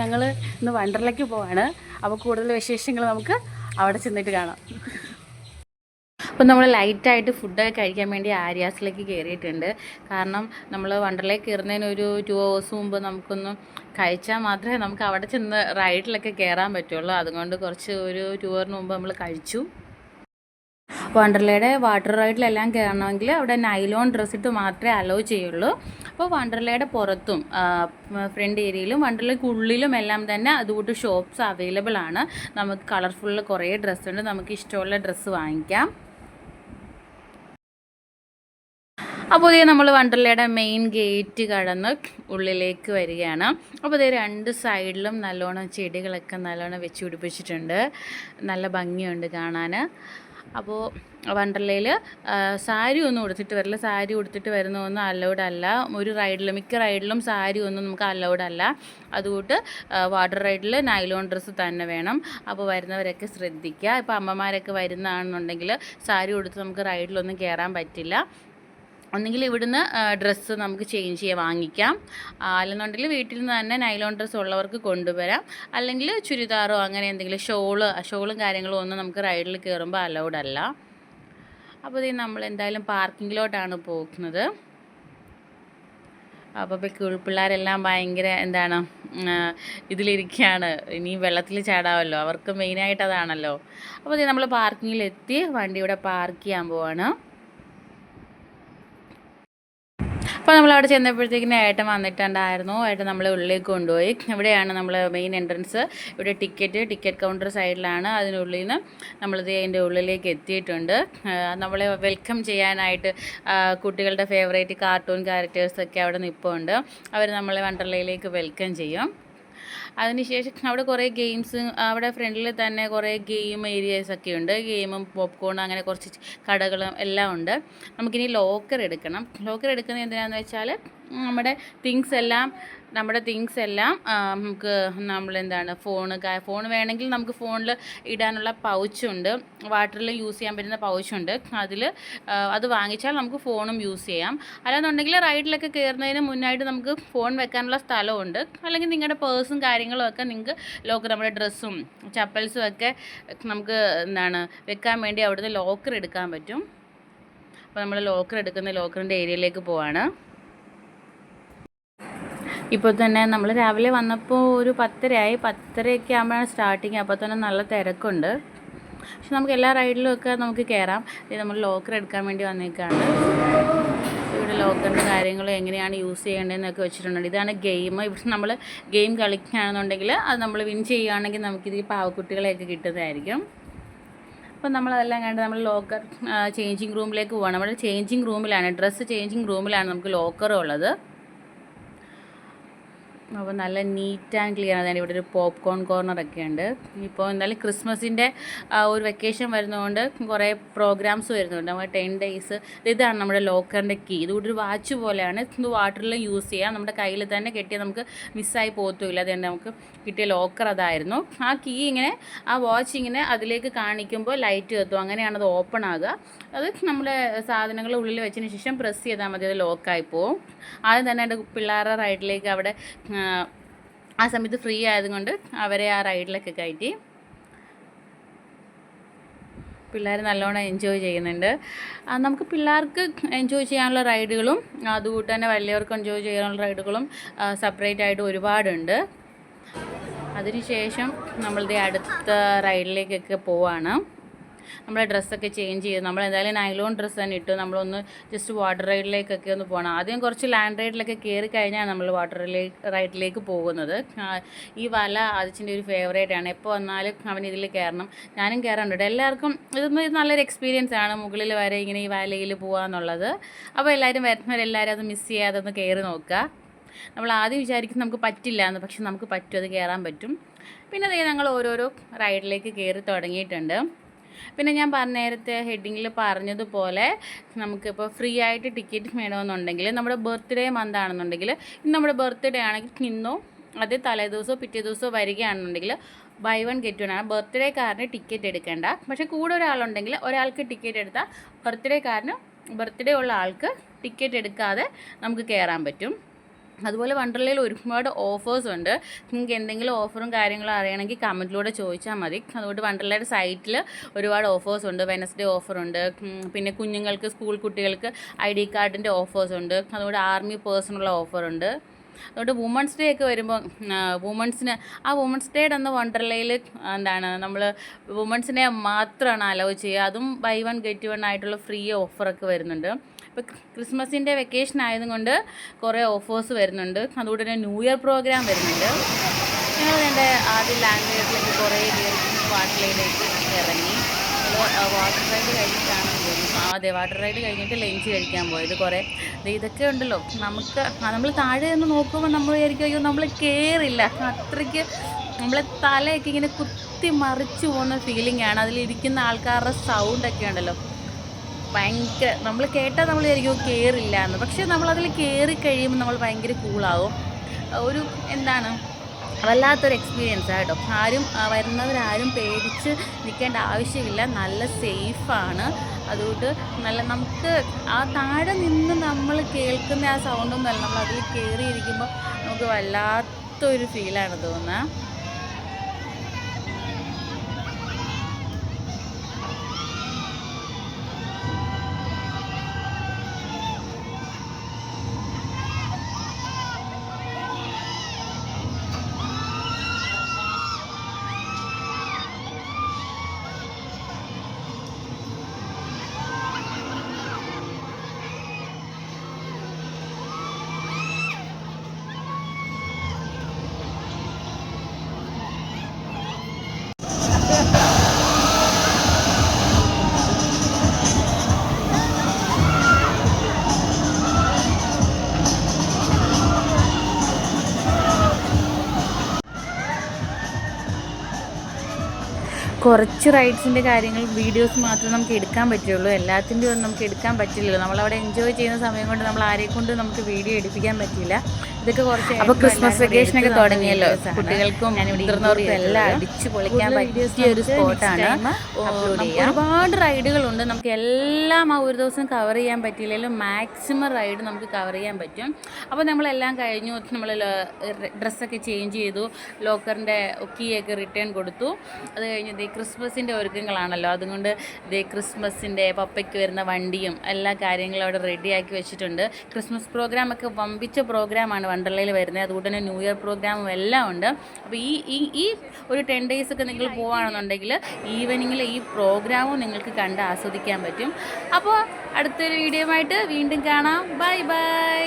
ഞങ്ങൾ ഇന്ന് വണ്ടർലയ്ക്ക് പോവാണ്. അപ്പോൾ കൂടുതൽ വിശേഷങ്ങൾ നമുക്ക് അവിടെ ചെന്നിട്ട് കാണാം. അപ്പം നമ്മൾ ലൈറ്റായിട്ട് ഫുഡൊക്കെ കഴിക്കാൻ വേണ്ടി ആര്യാസിലേക്ക് കയറിയിട്ടുണ്ട് കാരണം നമ്മൾ വണ്ടർലേക്ക് കയറുന്നതിന് ഒരു ടു ഹവേഴ്സ് മുമ്പ് നമുക്കൊന്ന് കഴിച്ചാൽ മാത്രമേ നമുക്ക് അവിടെ ചെന്ന് റൈഡിലൊക്കെ കയറാൻ പറ്റുള്ളൂ. അതുകൊണ്ട് കുറച്ച് ഒരു ടു അവറിന് മുമ്പ് നമ്മൾ കഴിച്ചു. വണ്ടർലയുടെ വാട്ടർ റൈഡിലെല്ലാം കയറണമെങ്കിൽ അവിടെ നൈലോൺ ഡ്രസ് ഇട്ട് മാത്രമേ അലോ ചെയ്യുള്ളൂ. അപ്പോൾ വണ്ടർലയുടെ പുറത്തും ഫ്രണ്ട് ഏരിയയിലും വണ്ടർലയ്ക്ക് ഉള്ളിലും എല്ലാം തന്നെ അതുകൊണ്ട് ഷോപ്സ് അവൈലബിൾ ആണ്. നമുക്ക് കളർഫുള്ള് കുറേ ഡ്രസ്സുണ്ട് നമുക്ക് ഇഷ്ടമുള്ള ഡ്രസ്സ് വാങ്ങിക്കാം. അപ്പോൾ ഇതേ നമ്മൾ വണ്ടർലയുടെ മെയിൻ ഗേറ്റ് കടന്ന് ഉള്ളിലേക്ക് വരികയാണ്. അപ്പോൾ ഇതേ രണ്ട് സൈഡിലും നല്ലോണം ചെടികളൊക്കെ നല്ലോണം വെച്ച് പിടിപ്പിച്ചിട്ടുണ്ട്. നല്ല ഭംഗിയുണ്ട് കാണാൻ അപ്പോൾ വണ്ടർലയിൽ സാരി ഒന്നും ഉടുത്തിട്ട് വരില്ല. സാരി ഉടുത്തിട്ട് വരുന്നതൊന്നും അലൗഡ് അല്ല. ഒരു റൈഡിൽ മിക്ക റൈഡിലും സാരി ഒന്നും നമുക്ക് അലൗഡ് അല്ല. അതുകൊണ്ട് വാട്ടർ റൈഡിൽ നൈലോൺ ഡ്രസ്സ് തന്നെ വേണം. അപ്പോൾ വരുന്നവരൊക്കെ ശ്രദ്ധിക്കുക ഇപ്പോൾ അമ്മമാരൊക്കെ വരുന്നതാണെന്നുണ്ടെങ്കിൽ സാരി ഉടുത്ത് നമുക്ക് റൈഡിലൊന്നും കയറാൻ പറ്റില്ല. ഒന്നുകിൽ ഇവിടുന്ന് ഡ്രസ്സ് നമുക്ക് ചേഞ്ച് ചെയ്യാൻ വാങ്ങിക്കാം. അല്ലെന്നുണ്ടെങ്കിൽ വീട്ടിൽ നിന്ന് തന്നെ നൈലോൺ ഡ്രസ്സ് ഉള്ളവർക്ക് കൊണ്ടുവരാം. അല്ലെങ്കിൽ ചുരിദാറോ അങ്ങനെ എന്തെങ്കിലും ഷോൾ ഷോളും കാര്യങ്ങളും ഒന്നും നമുക്ക് റൈഡിൽ കയറുമ്പോൾ അലൗഡ് അല്ല. അപ്പോൾ ഇത് നമ്മൾ എന്തായാലും പാർക്കിങ്ങിലോട്ടാണ് പോകുന്നത് അപ്പോൾ ഇപ്പോൾ പിള്ളേരെല്ലാം ഭയങ്കര എന്താണ് ഇതിലിരിക്കുകയാണ്. ഇനി വെള്ളത്തിൽ ചാടാമല്ലോ അവർക്ക് മെയിനായിട്ട് അതാണല്ലോ. അപ്പോൾ നമ്മൾ പാർക്കിങ്ങിലെത്തി വണ്ടി ഇവിടെ പാർക്ക് ചെയ്യാൻ പോവാണ്. അപ്പോൾ നമ്മൾ അവിടെ ചെന്നപ്പോഴത്തേക്കിന് ഏട്ടൻ വന്നിട്ടുണ്ടായിരുന്നു. ഏട്ടൻ നമ്മളെ ഉള്ളിലേക്ക് കൊണ്ടുപോയി. ഇവിടെയാണ് നമ്മൾ മെയിൻ എൻട്രൻസ് ഇവിടെ ടിക്കറ്റ് ടിക്കറ്റ് കൗണ്ടർ സൈഡിലാണ് അതിനുള്ളിൽ നിന്ന് നമ്മളിത് അതിന്റെ ഉള്ളിലേക്ക് എത്തിയിട്ടുണ്ട്. നമ്മളെ വെൽക്കം ചെയ്യാനായിട്ട് കുട്ടികളുടെ ഫേവറേറ്റ് കാർട്ടൂൺ ക്യാരക്ടേഴ്സൊക്കെ അവിടെ നിൽപ്പുണ്ട് അവർ നമ്മളെ വണ്ടർലയിലേക്ക് വെൽക്കം ചെയ്യും. അതിനുശേഷം അവിടെ കുറേ ഗെയിംസ് അവിടെ ഫ്രണ്ടിൽ തന്നെ കുറേ ഗെയിം ഏരിയാസ് ഒക്കെ ഉണ്ട്. ഗെയിമും പോപ്കോൺ അങ്ങനെ കുറച്ച് കടകളും എല്ലാം ഉണ്ട്. നമുക്കിനി ലോക്കർ എടുക്കണം. ലോക്കർ എടുക്കുന്നത് എന്തിനാണെന്ന് വെച്ചാൽ നമ്മുടെ തിങ്സ് എല്ലാം നമ്മുടെ തിങ്സ് എല്ലാം നമുക്ക് നമ്മളെന്താണ് ഫോണ് ഫോൺ വേണമെങ്കിൽ നമുക്ക് ഫോണിൽ ഇടാനുള്ള പൗച്ചുണ്ട് വാട്ടറിൽ യൂസ് ചെയ്യാൻ പറ്റുന്ന പൗച്ചുണ്ട് അതിൽ അത് വാങ്ങിച്ചാൽ നമുക്ക് ഫോണും യൂസ് ചെയ്യാം. അല്ലാന്നുണ്ടെങ്കിൽ റൈഡിലൊക്കെ കയറുന്നതിന് മുന്നായിട്ട് നമുക്ക് ഫോൺ വെക്കാനുള്ള സ്ഥലമുണ്ട് അല്ലെങ്കിൽ നിങ്ങളുടെ പേഴ്സും കാര്യങ്ങളും ഒക്കെ നിങ്ങൾക്ക് ലോക്കർ നമ്മുടെ ഡ്രസ്സും ചപ്പൽസും ഒക്കെ നമുക്ക് എന്താണ് വെക്കാൻ വേണ്ടി അവിടുന്ന് ലോക്കർ എടുക്കാൻ പറ്റും. അപ്പോൾ നമ്മൾ ലോക്കർ എടുക്കുന്ന ലോക്കറിന്റെ ഏരിയയിലേക്ക് പോവാണ്. ഇപ്പോൾ തന്നെ നമ്മൾ രാവിലെ വന്നപ്പോൾ ഒരു പത്തരയായി. പത്തരയൊക്കെ ആകുമ്പോഴാണ് സ്റ്റാർട്ടിങ്. അപ്പോൾ തന്നെ നല്ല തിരക്കുണ്ട്. പക്ഷെ നമുക്ക് എല്ലാ റൈഡിലും ഒക്കെ നമുക്ക് കയറാം. നമ്മൾ ലോക്കർ എടുക്കാൻ വേണ്ടി വന്നേക്കാണ്. ഇവിടെ ലോക്കറിന്റെ കാര്യങ്ങൾ എങ്ങനെയാണ് യൂസ് ചെയ്യേണ്ടതെന്നൊക്കെ വെച്ചിട്ടുണ്ട്. ഇതാണ് ഗെയിം. ഇവിടെ നമ്മൾ ഗെയിം കളിക്കുകയാണെന്നുണ്ടെങ്കിൽ അത് നമ്മൾ വിൻ ചെയ്യുകയാണെങ്കിൽ നമുക്കിത് ഈ പാവക്കുട്ടികളെയൊക്കെ കിട്ടുന്നതായിരിക്കും. അപ്പോൾ നമ്മളതെല്ലാം കണ്ട് നമ്മൾ ലോക്കർ ചേഞ്ചിങ് റൂമിലേക്ക് പോകണം നമ്മുടെ ചേഞ്ചിങ് റൂമിലാണ്. ഡ്രസ്സ് ചേഞ്ചിങ് റൂമിലാണ് നമുക്ക് ലോക്കർ ഉള്ളത്. അപ്പോൾ നല്ല നീറ്റ് ആൻഡ് ക്ലിയർ ആണ്. ഇവിടെ ഒരു പോപ്കോൺ കോർണറൊക്കെ ഉണ്ട്. ഇപ്പോൾ എന്തായാലും ക്രിസ്മസിന്റെ ഒരു വെക്കേഷൻ വരുന്നതുകൊണ്ട് കുറേ പ്രോഗ്രാംസ് വരുന്നുണ്ട്. നമ്മൾ ടെൻ ഡേയ്സ് ഇതാണ് നമ്മുടെ ലോക്കറിന്റെ കീ ഇതുകൂടെ ഒരു വാച്ച് പോലെയാണ്. ഇത് വാട്ടറിൽ യൂസ് ചെയ്യാം. നമ്മുടെ കയ്യിൽ തന്നെ കെട്ടിയാൽ നമുക്ക് മിസ്സായി പോകത്തുമില്ല. അതുകൊണ്ട് നമുക്ക് കിട്ടിയ ലോക്കർ അതായിരുന്നു. ആ കീ ഇങ്ങനെ ആ വാച്ച് ഇങ്ങനെ അതിലേക്ക് കാണിക്കുമ്പോൾ ലൈറ്റ് കത്തും അങ്ങനെയാണ് അത് ഓപ്പൺ ആകുക. അത് നമ്മുടെ സാധനങ്ങൾ ഉള്ളിൽ വെച്ചതിന് ശേഷം പ്രസ് ചെയ്താൽ മതി. അത് ലോക്കായി പോവും. ആദ്യം തന്നെ എന്റെ പിള്ളേരുടെ റൈഡിലേക്ക് അവിടെ ആ, സമയത്ത് ഫ്രീ ആയതുകൊണ്ട് അവരെ ആ റൈഡിലൊക്കെ കയറ്റി. പിള്ളേർ നല്ലോണം എൻജോയ് ചെയ്യുന്നുണ്ട്. നമുക്ക് പിള്ളേർക്ക് എൻജോയ് ചെയ്യാനുള്ള റൈഡുകളും അതുകൂട്ട് തന്നെ വലിയവർക്ക് എൻജോയ് ചെയ്യാനുള്ള റൈഡുകളും സെപ്പറേറ്റ് ആയിട്ട് ഒരുപാടുണ്ട്. അതിനുശേഷം നമ്മളുടെ അടുത്ത റൈഡിലേക്കൊക്കെ പോവാണ്. നമ്മളെ ഡ്രസ്സൊക്കെ ചേഞ്ച് ചെയ്ത് നമ്മൾ എന്തായാലും നൈലോൺ ഡ്രസ്സ് തന്നെ ഇട്ടു. നമ്മളൊന്ന് ജസ്റ്റ് വാട്ടർ റൈഡിലേക്കൊക്കെ ഒന്ന് പോകണം ആദ്യം കുറച്ച് ലാൻഡ് റൈഡിലൊക്കെ കയറി കഴിഞ്ഞാൽ നമ്മൾ വാട്ടർ റൈഡിലേക്ക് പോകുന്നത്. ഈ വല അതിച്ചിന്റെ ഒരു ഫേവറേറ്റ് ആണ്. എപ്പോൾ വന്നാലും അവൻ ഇതിൽ കയറണം ഞാനും കയറാറുണ്ട് എല്ലാവർക്കും ഇതൊന്നും ഇത് നല്ലൊരു എക്സ്പീരിയൻസ് ആണ് മുകളിൽ വരെ ഇങ്ങനെ ഈ വലയിൽ പോകാന്നുള്ളത് അപ്പോൾ എല്ലാവരും വരുന്നവരെല്ലാവരും അത് മിസ് ചെയ്യാതെ ഒന്ന് കയറി നോക്കുക നമ്മൾ ആദ്യം വിചാരിക്കും നമുക്ക് പറ്റില്ല എന്ന് പക്ഷെ നമുക്ക് പറ്റും. അത് കയറാൻ പറ്റും. പിന്നെ അതേ ഞങ്ങൾ ഓരോരോ റൈഡിലേക്ക് കയറി തുടങ്ങിയിട്ടുണ്ട്. പിന്നെ ഞാൻ പറഞ്ഞ നേരത്തെ ഹെഡിങ്ങിൽ പറഞ്ഞതുപോലെ നമുക്കിപ്പോൾ ഫ്രീ ആയിട്ട് ടിക്കറ്റ് വേണമെന്നുണ്ടെങ്കിൽ നമ്മുടെ ബർത്ത്ഡേ മന്ത് ആണെന്നുണ്ടെങ്കിൽ ഇന്ന് നമ്മുടെ ബർത്ത്ഡേ ആണെങ്കിൽ ഇന്നോ അത് തലേ ദിവസമോ പിറ്റേ ദിവസമോ വരികയാണെന്നുണ്ടെങ്കിൽ ബൈ വൺ ഗെറ്റ് വൺ ആണ്. ബർത്ത്ഡേ കാരന് ടിക്കറ്റ് എടുക്കേണ്ട. പക്ഷേ കൂടെ ഒരാളുണ്ടെങ്കിൽ ഒരാൾക്ക് ടിക്കറ്റ് എടുത്താൽ ബർത്ത്ഡേക്കാരന് ബർത്ത്ഡേ ഉള്ള ആൾക്ക് ടിക്കറ്റ് എടുക്കാതെ നമുക്ക് കയറാൻ പറ്റും. അതുപോലെ വണ്ടർലയിൽ ഒരുപാട് ഓഫേഴ്സ് ഉണ്ട്. നിങ്ങൾക്ക് എന്തെങ്കിലും ഓഫറും കാര്യങ്ങളും അറിയണമെങ്കിൽ കമന്റിലൂടെ ചോദിച്ചാൽ മതി. അതുകൊണ്ട് വണ്ടർലയുടെ സൈറ്റിൽ ഒരുപാട് ഓഫേഴ്സ് ഉണ്ട്. വെനസ്ഡേ ഓഫറുണ്ട് പിന്നെ കുഞ്ഞുങ്ങൾക്ക് സ്കൂൾ കുട്ടികൾക്ക് ഐ ഡി കാർഡിന്റെ ഓഫേഴ്സ് ഉണ്ട്. അതുകൊണ്ട് ആർമി പേഴ്സണുള്ള ഓഫറുണ്ട് അതുകൊണ്ട് വുമൺസ് ഡേ ഒക്കെ വരുമ്പോൾ വുമൺസിന് ആ വുമൺസ് ഡേയുടെ അന്ന് വണ്ടർലയിൽ എന്താണ് നമ്മൾ വുമൺസിനെ മാത്രമാണ് അലോ ചെയ്യുക. അതും ബൈ വൺ ഗെറ്റ് വൺ ആയിട്ടുള്ള ഫ്രീ ഓഫറൊക്കെ വരുന്നുണ്ട്. ഇപ്പോൾ ക്രിസ്മസിന്റെ വെക്കേഷൻ ആയതുകൊണ്ട് കുറേ ഓഫേഴ്സ് വരുന്നുണ്ട്. അതുകൊണ്ട് തന്നെ ന്യൂ ഇയർ പ്രോഗ്രാം വരുന്നുണ്ട്. ഞങ്ങൾ എന്റെ ആദ്യ ലാംഗ്വേജിലേക്ക് കുറേ വാട്ടിലേക്ക് ഇറങ്ങി. വാട്ടർ റൈഡ് കഴിഞ്ഞിട്ടാണ് പോകുന്നത്. അതെ വാട്ടർ റൈഡ് കഴിഞ്ഞിട്ട് ലഞ്ച് കഴിക്കാൻ പോയത് കുറേ. ഇതൊക്കെ ഉണ്ടല്ലോ. നമുക്ക് നമ്മൾ താഴെ നിന്ന് നോക്കുമ്പോൾ നമ്മൾ വിചാരിക്കും അയ്യോ നമ്മൾ കയറില്ല അത്രയ്ക്ക് നമ്മളെ തലയൊക്കെ ഇങ്ങനെ കുത്തി മറിച്ച് പോകുന്ന ഫീലിംഗ് ആണ്. അതിലിരിക്കുന്ന ആൾക്കാരുടെ സൗണ്ടൊക്കെ ഉണ്ടല്ലോ. ഭയങ്കര നമ്മൾ കേട്ടാൽ നമ്മൾ വിചാരിക്കും കയറില്ല എന്ന് പക്ഷേ നമ്മളതിൽ കയറി കഴിയുമ്പോൾ നമ്മൾ ഭയങ്കര കൂളാവും ഒരു എന്താണ് വല്ലാത്തൊരു എക്സ്പീരിയൻസ് കേട്ടോ. ആരും വരുന്നവരാരും പേടിച്ച് നിൽക്കേണ്ട ആവശ്യമില്ല. നല്ല സേഫാണ് അതുകൊണ്ട് നല്ല നമുക്ക് ആ താഴെ നിന്ന് നമ്മൾ കേൾക്കുന്ന ആ സൗണ്ടൊന്നും അല്ല. നമ്മൾ അതിൽ കയറിയിരിക്കുമ്പോൾ നമുക്ക് വല്ലാത്തൊരു ഫീലാണ് തോന്നുന്നത് കുറച്ച് റൈഡ്സിന്റെ കാര്യങ്ങൾ വീഡിയോസ് മാത്രമേ നമുക്ക് എടുക്കാൻ പറ്റുള്ളൂ. എല്ലാത്തിന്റെ ഒന്നും നമുക്ക് എടുക്കാൻ പറ്റില്ലല്ലോ. നമ്മളവിടെ എൻജോയ് ചെയ്യുന്ന സമയം കൊണ്ട് നമ്മൾ ആരെ കൊണ്ട് നമുക്ക് വീഡിയോ എടുപ്പിക്കാൻ പറ്റില്ല. ഇതൊക്കെ കുറച്ച് അപ്പോൾ ക്രിസ്മസ് വെക്കേഷൻ ഒക്കെ തുടങ്ങിയല്ലോ. കുട്ടികൾക്കും മുതിർന്നവർക്കും എല്ലാം. അടിച്ചു പൊളിക്കാൻ പറ്റിയ ഒരു സ്പോട്ട് സ്പോട്ടാണ് ചെയ്യാം. ഒരുപാട് റൈഡുകളുണ്ട് നമുക്ക് എല്ലാം ആ ഒരു ദിവസം കവർ ചെയ്യാൻ പറ്റിയില്ലെങ്കിലും മാക്സിമം റൈഡ് നമുക്ക് കവർ ചെയ്യാൻ പറ്റും. അപ്പോൾ നമ്മളെല്ലാം കഴിഞ്ഞു. നമ്മൾ ഡ്രസ്സൊക്കെ ചേഞ്ച് ചെയ്തു. ലോക്കറിന്റെ കീയൊക്കെ റിട്ടേൺ കൊടുത്തു. അത് കഴിഞ്ഞ് ദേ ക്രിസ്മസിന്റെ ഒരുക്കങ്ങളാണല്ലോ. അതുകൊണ്ട് ദേ ക്രിസ്മസിന്റെ പപ്പയ്ക്ക് വരുന്ന വണ്ടിയും എല്ലാ കാര്യങ്ങളും അവിടെ റെഡിയാക്കി വെച്ചിട്ടുണ്ട്. ക്രിസ്മസ് പ്രോഗ്രാം ഒക്കെ വമ്പിച്ച പ്രോഗ്രാമാണ് വണ്ടർലയിൽ വരുന്നത്. അതുകൊണ്ട് തന്നെ ന്യൂ ഇയർ പ്രോഗ്രാമും എല്ലാം ഉണ്ട്. അപ്പോൾ ഈ ഈ ഈ ഒരു ടെൻ ഡേയ്സ് ഒക്കെ നിങ്ങൾ പോവുകയാണെന്നുണ്ടെങ്കിൽ ഈവനിങ്ങിൽ ഈ പ്രോഗ്രാമും നിങ്ങൾക്ക് കണ്ട് ആസ്വദിക്കാൻ പറ്റും. അപ്പോൾ അടുത്തൊരു വീഡിയോ ആയിട്ട് വീണ്ടും കാണാം. Bye bye